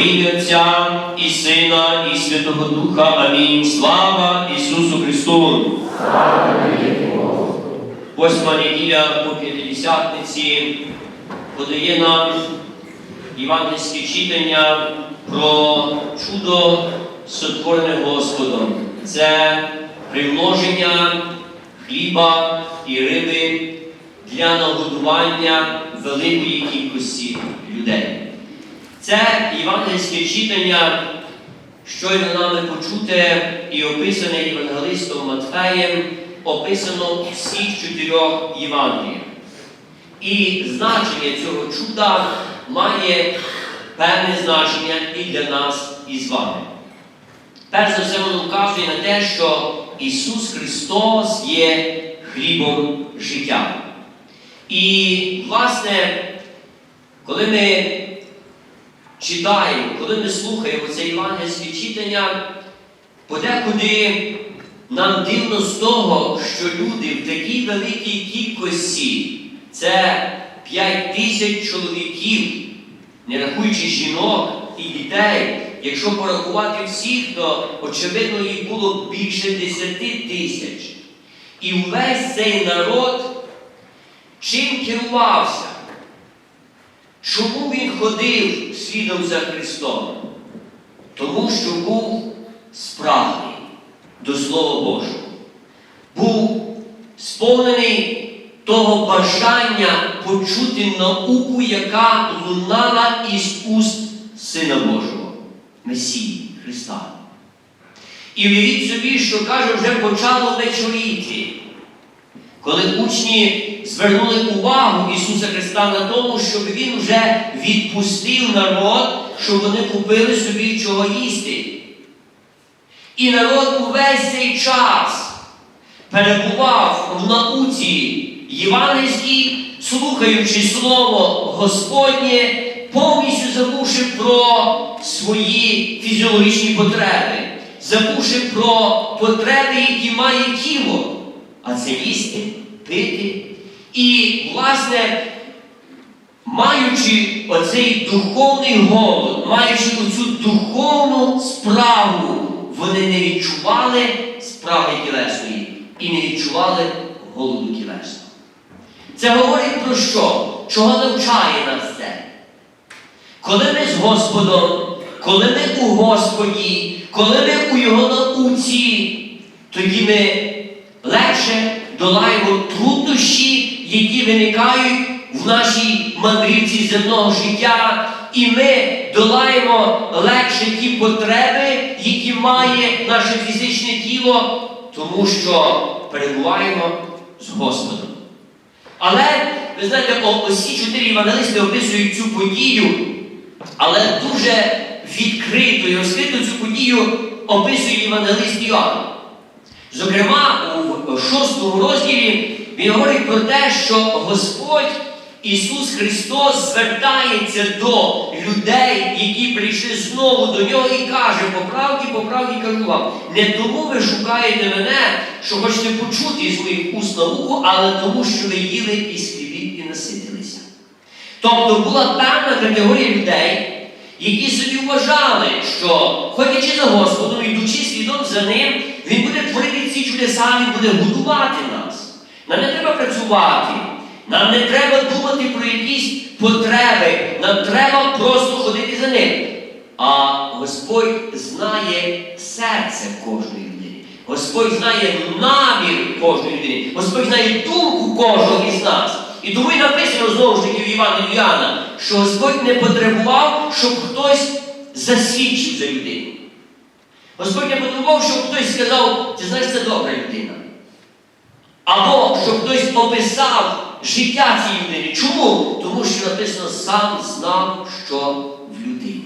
ім'я Отця і Сина, і Святого Духа. Амінь. Слава Ісусу Христу! Восьма неділя по П'ятидесятниці подає нам євангельське читання про чудо, сотворене Господом. Це примноження хліба і риби для нагодування великої кількості людей. Це євангельське читання щойно нами почуте і описане євангелистом Матфеєм, описано у всіх чотирьох Євангеліях. І значення цього чуда має певне значення і для нас, і з вами. Перш за все, воно вказує на те, що Ісус Христос є хлібом життя. І, власне, коли ми читаємо, коли ми слухаємо це євангельське читання, подекуди нам дивно з того, що люди в такій великій кількості, це 5 тисяч чоловіків, не рахуючи жінок і дітей, якщо порахувати всіх, то очевидно їх було більше 10 тисяч. І увесь цей народ чим керувався? Чому він ходив слідом за Христом? Тому що був справний до Слова Божого. Був сповнений того бажання почути науку, яка лунала із уст Сина Божого, Месії Христа. І уявіть собі, що каже, вже почало вечоріти. Коли учні звернули увагу Ісуса Христа на тому, щоб Він вже відпустив народ, щоб вони купили собі чого їсти. І народ увесь цей час перебував в науці євангельській, слухаючи Слово Господнє, повністю забувши про свої фізіологічні потреби, забувши про потреби, які має тіло а це їсти, пити. І, власне, маючи оцей духовний голод, маючи оцю духовну справу, вони не відчували справи тілесної і не відчували голоду тілесного. Це говорить про що? Чого навчає нас це? Коли ми з Господом, коли ми у Господі, коли ми у Його науці, тоді ми легше долаємо труднощі, які виникають в нашій мандрівці земного життя, і ми долаємо легше ті потреби, які має наше фізичне тіло, тому що перебуваємо з Господом. Але, ви знаєте, усі чотири євангелисти описують цю подію, але дуже відкрито і розкрито цю подію описує євангелист Йоанн. Зокрема, у шостому розділі він говорить про те, що Господь Ісус Христос звертається до людей, які прийшли знову до Нього, і каже, по правді, по правді кажу вам, не тому ви шукаєте мене, що хочете почути з моїх уст науку, але тому, що ви їли із хлібів і наситилися. Тобто була певна категорія людей, які собі вважали, що, ходячи за Господом, ідучи слідом за ним, Він буде творити ці чудеса, Він буде будувати нас. Нам не треба працювати, нам не треба думати про якісь потреби, нам треба просто ходити за ним. А Господь знає серце кожної людини. Господь знає намір кожної людини. Господь знає думку кожного із нас. І тому і написано знову ж таки в Івана Юяна, що Господь не потребував, щоб хтось засвідчив за людину. Господь не потребував, щоб хтось сказав, ти знаєш, це добра людина. Або щоб хтось описав життя цієї людини. Чому? Тому що написано, сам знав, що в людині.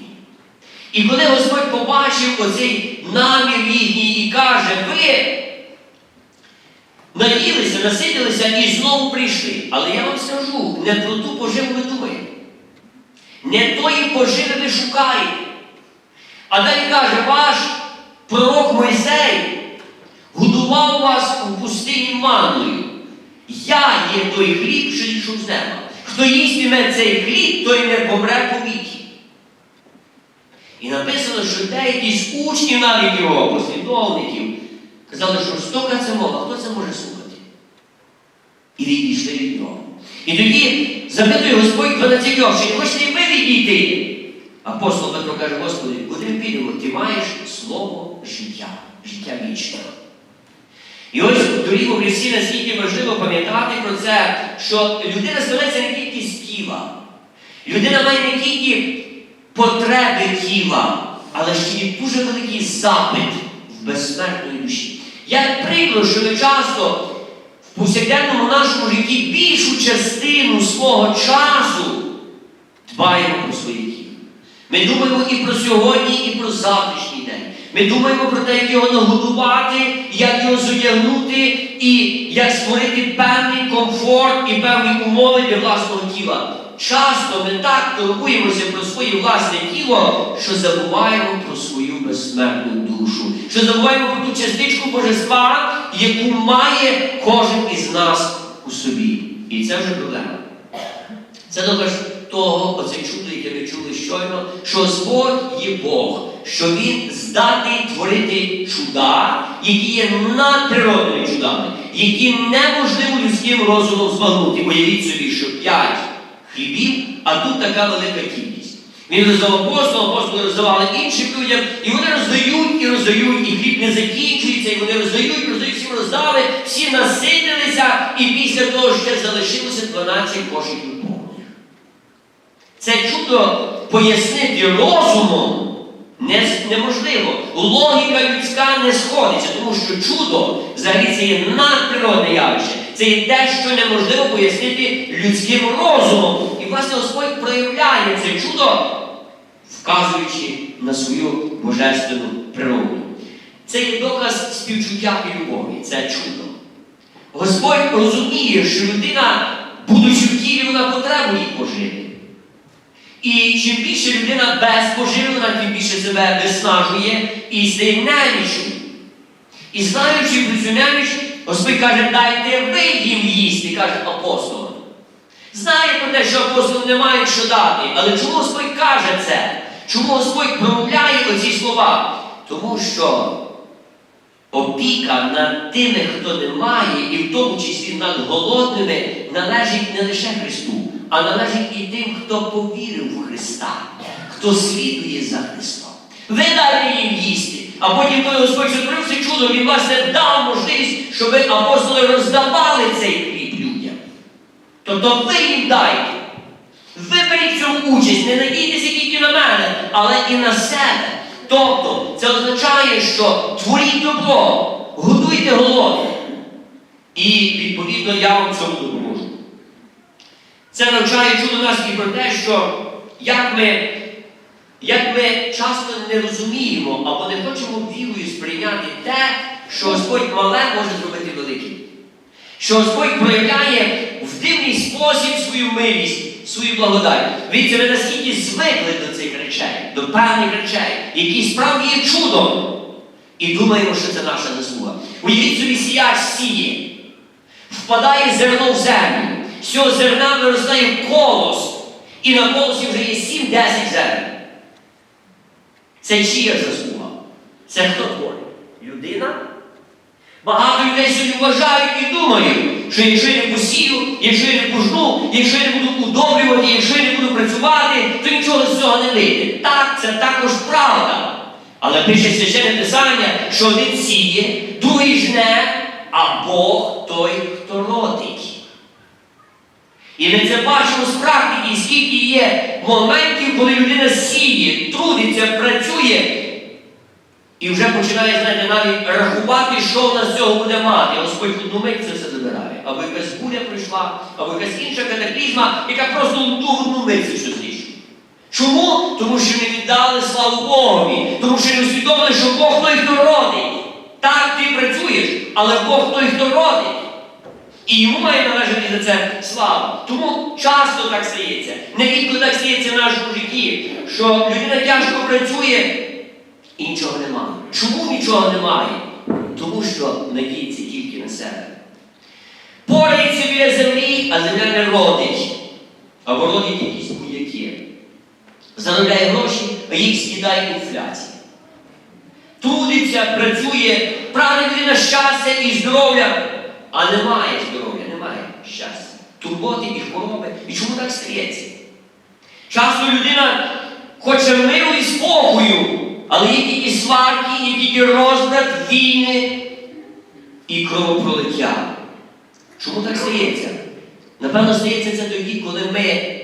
І коли Господь побачив оцей намір їхній і каже, ви наїлися, насиділися і знову прийшли. Але я вам скажу, не про ту поживу ви думаєте. Не тої поживи ви шукаєте. А далі каже, ваш пророк Мойсей годував вас у пустині манною. Я є той хліб, що йшов з неба. Хто їстиме цей хліб, той не помре повіки. І написано, що деякі з учнів навіть його, послідовників, казали, що жорстока це мова, хто це може слухати? І відійшли від нього. І тоді запитує Господь 12 чи хочете ви відійти? Апостол Петро каже, Господи, куди підемо? Ти маєш слово життя, життя вічне. І ось, дорогі Христі, наскільки важливо пам'ятати про це, що людина складається не тільки з тіла. Людина має не тільки потреби тіла, але ще й дуже великий запит в безсмертної душі. Як прикро, що ми часто в повсякденному нашому житті більшу частину свого часу дбаємо про своє тіло. Ми думаємо і про сьогодні, і про завтрашній день. Ми думаємо про те, як його нагодувати, як його зодягнути, і як створити певний комфорт і певні умови для власного тіла. Часто ми так турбуємося про своє власне тіло, що забуваємо про свою безсмертну душу, що забуваємо про ту частичку божества, яку має кожен із нас у собі. І це вже проблема. Це доказ того, оце чудо, яке ви чули щойно, що Господь є Бог, що Він здатний творити чуда, які є надприродними чудами, які неможливо людським розумом збагнути. Уявіть собі, що п'ять хлібів, а тут така велика кількість. Він роздавав апостолам, апостоли роздавали іншим людям, і вони роздають і роздають, і хліб не закінчується, і вони роздають, роздають, всім роздали, всі наситилися, і після того ще залишилося 12 кошиків повних. Це чудо пояснити розумом не- неможливо. Логіка людська не сходиться, тому що чудо взагалі це є надприродне явище. Це є те, що неможливо пояснити людським розумом. І власне Господь проявляє це чудо, вказуючи на свою божественну природу. Це є доказ співчуття і любові, це чудо. Господь розуміє, що людина, будучи в тілі, вона потребує пожити. І чим більше людина безпоживлена, тим більше себе виснажує і стає немічною. І знаючи про цю неміч, Господь каже, дайте ви їм їсти, каже апостолам. Знає про те, що апостоли не мають що дати. Але чому Господь каже це? Чому Господь промовляє оці слова? Тому що опіка над тими, хто не має, і в тому числі над голодними, належить не лише Христу, а належить і тим, хто повірив в Христа, хто слідує за Христом. Ви дайте їм їсти. А потім, коли Господь це чудо, Він власне дав можливість, щоб апостоли роздавали цей хліб людям. Тобто ви їм дайте. Ви беріть в участь, не надійтеся тільки на мене, але і на себе. Тобто, це означає, що творіть добро, годуйте голодних. І відповідно я вам цьому допоможу. Це навчає чудо нас і про те, що як ми, як ми часто не розуміємо або не хочемо вірою сприйняти те, що Господь мале може зробити великим. Що Господь проявляє в дивний спосіб свою милість, свою благодать. Дивіться, ви наскільки звикли до цих речей, до певних речей, які справді є чудом. І думаємо, що це наша заслуга. Уявіть собі, сіяч сіє, впадає зерно в землю. З цього зерна виростає колос, і на колосі вже є 7-10 зерен. Це чия заслуга? Це хто творить? Людина? Багато людей сьогодні вважають і думають, що якщо я не посію, якщо я не пожну, якщо я не буду удобрювати, якщо я не буду працювати, то нічого з цього не вийде. Так, це також правда. Але пише священне писання, що один сіє, другий жне, а Бог той, хто родить. І ми це бачимо з практики, скільки є моментів, коли людина сіє, трудиться, працює. І вже починає, знаєте, навіть рахувати, що вона з цього буде мати. Господь одну мить це все забирає. Або якась буря прийшла, або якась інша катаклізма, яка просто в одну мить це все знищує. Чому? Тому що не віддали славу Богові, тому що не усвідомили, що Бог той, хто родить. Так ти працюєш, але Бог той, хто родить. І йому має належати за це слава. Тому часто так стається. Нерідко так стається в нашому житті, що людина тяжко працює і нічого немає. Чому нічого немає? Тому що надіється тільки на себе. Порається біля землі, а земля не родить. Або родить якісь будь-які. Заробляє гроші, а їх з'їдає інфляція. Трудиться, працює, прагне людина щастя і здоров'я, а немає здоров'я, немає щастя, турботи і хвороби. І чому так стається? Часто людина хоче миру і спокою, але є тільки сварки, є тільки розбрат, війни і кровопролиття. Чому так стається? Напевно, стається це тоді, коли ми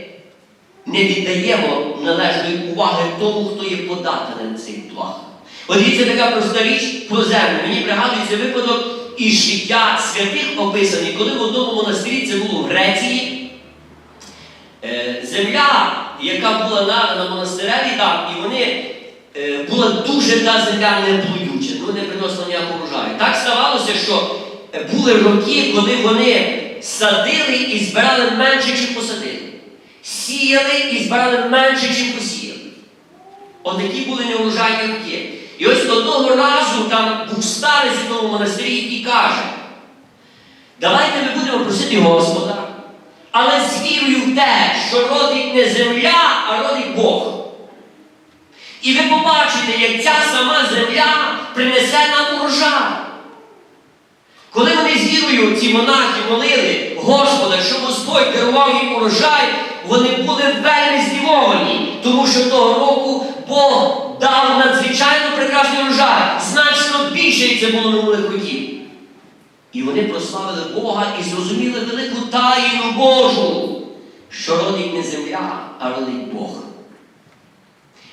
не віддаємо належної уваги тому, хто є подателем цих благ. От дивіться така проста річ про землю. Мені пригадується випадок із життя святих описаний, коли в одному монастирі, це було в Греції, е, земля, яка була надана монастиреві, так, і вони е, була дуже та земля неплодюча, ну не приносила ніякого врожаю. Так ставалося, що були роки, коли вони садили і збирали менше, чим посадили. Сіяли і збирали менше, чим посіяли. Отакі були неурожайні роки. І ось одного разу там був старець у тому монастирі, який каже, давайте ми будемо просити Господа, але з вірою в те, що родить не земля, а родить Бог. І ви побачите, як ця сама земля принесе нам урожай. Коли вони з вірою, ці монахи молили Господа, щоб Господь дарував їм урожай, вони були вельми здивовані, тому що того року Бог дав надзвичайно прекрасний урожай, значно більше, як це було минулих років. І вони прославили Бога і зрозуміли велику таїну Божу, що родить не земля, а родить Бог.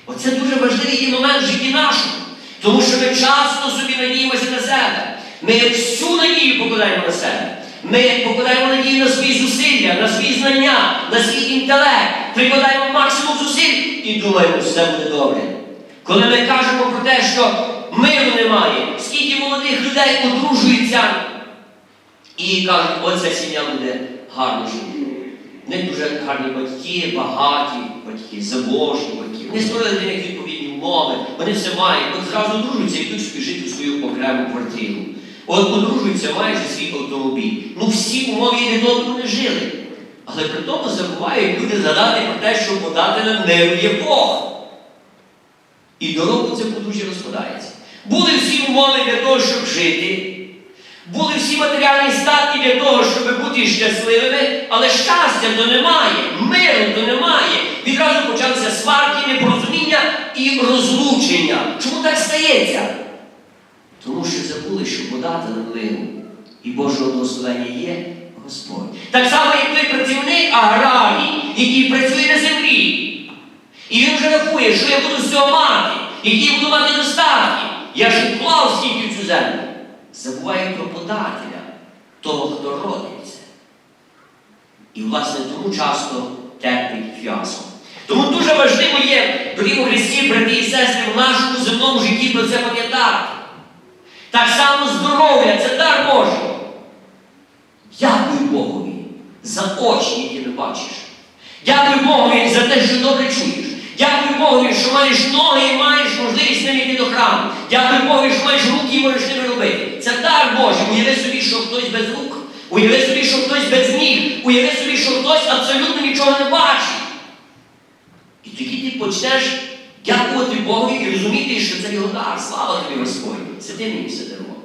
Оце дуже важливий момент в житті нашому, тому що ми часто собі надіємося на себе. Ми всю надію покладаємо на себе. Ми покладаємо надію на свої зусилля, на свої знання, на свій інтелект, прикладаємо максимум зусиль і думаємо, все буде добре. Коли ми кажемо про те, що миру немає, скільки молодих людей одружуються і кажуть, оця сім'я буде гарно жити. В них дуже гарні батьки, багаті батьки, заможні батьки. Вони створили для них відповідні умови, вони все мають. От зразу одружуються і йдуть собі жити в свою окрему квартиру. От одружуються, маючи свій автомобіль. Ну всі умови для того, вони жили. Але при тому забувають люди згадати про те, що подателем миру є Бог. І дорогу це подружжя розпадається. Були всі умови для того, щоб жити. Були всі матеріальні статки для того, щоб бути щасливими, але щастя то немає, миру то немає. Відразу почалися сварки, непорозуміння і розлучення. Чому так стається? Тому що забули, що подателем миру і Божого благословення є Господь. Так само, як той працівник аграрій, який працює на землі. І він вже рахує, що я буду цього мати, які буду мати достатки. Я ж вклав стільки в цю землю. Забуває про подателя, того, хто родиться. І, власне, тому часто терпить фіаско. Тому дуже важливо є, дорогі у Христі, брати і сестри, в нашому земному житті про це пам'ятати. Так само здоров'я це дар Божий. Дякую Богові за очі, які ти бачиш. Дякую Богові за те, що добре чуєш. Дякую Богові, що маєш ноги і маєш можливість ними йти до храму. Дякую Богові, що маєш руки і можеш ними робити. Це дар Божий. Уяви собі, що хтось без рук. Уяви собі, що хтось без ніг. Уяви собі, що хтось абсолютно нічого не бачить. І тоді ти почнеш дякувати Богові і розуміти, що це його дар. Слава тобі, Господь. Це ти мені все дарував.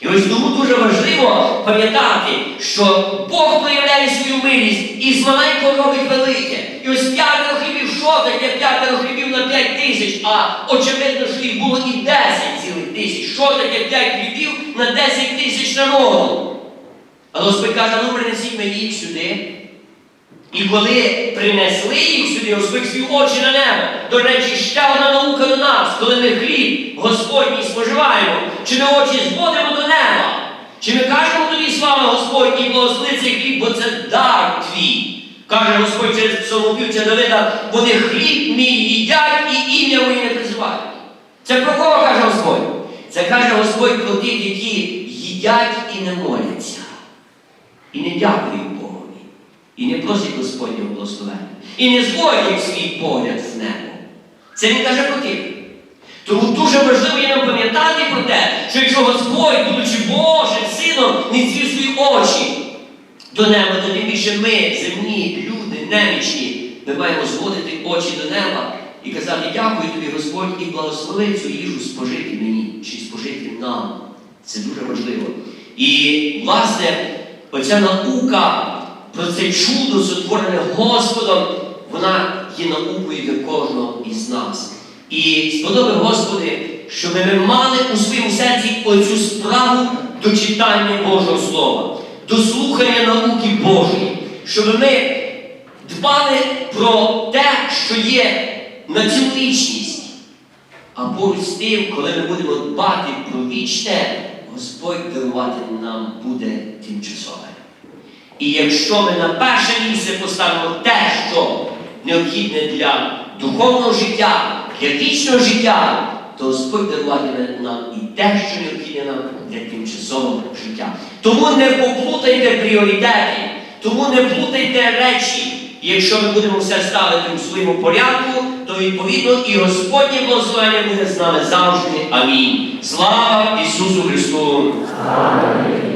І ось тому дуже важливо пам'ятати, що Бог проявляє свою милість і з маленького робить велике. І ось п'ятеро хлібів, що таке п'ятеро хлібів на п'ять тисяч, а очевидно, що їх було і десять цілих тисяч. Що таке п'ять хлібів на десять тисяч народу? Але Господь каже, ну принесіть мені їх сюди. І коли принесли їх сюди, Господь свій очі на небо. До речі, ще одна наука до нас, коли ми хліб Господній споживаємо, чи ми очі зводимо до неба, чи ми кажемо тобі слава Господь і цей хліб, бо це дар твій. Каже Господь через псалмопівця Давида, вони хліб мій їдять і ім'я моє не призивають. Це про кого каже Господь? Це каже Господь про тих, які їдять і не моляться. І не дякують Богові. І не просять Господнього благословення. І не зводять свій погляд в небо. Це він каже про тих. Тому дуже важливо є нам пам'ятати про те, що якщо Господь, будучи Божим сином, не звів свої очі до неба, то тим більше ми, земні, люди, немічні, ми маємо зводити очі до неба і казати дякую тобі, Господь, і благослови цю їжу спожити мені чи спожити нам. Це дуже важливо. І, власне, оця наука про це чудо, сотворене Господом, вона є наукою для кожного із нас. І сподоби, Господи, щоб ми мали у своєму серці оцю справу до читання Божого Слова, до слухання науки Божої, щоб ми дбали про те, що є на цю вічність. А поруч з тим, коли ми будемо дбати про вічне, Господь дарувати нам буде тимчасове. І якщо ми на перше місце поставимо те, що необхідне для духовного життя, для вічного життя, то Господь даруватиме нам і те, що необхідне нам для тимчасового життя. Тому не поплутайте пріоритети, тому не плутайте речі. Якщо ми будемо все ставити у своєму порядку, то відповідно і Господнє благословення буде з нами завжди. Амінь. Слава Ісусу Христу! Амінь.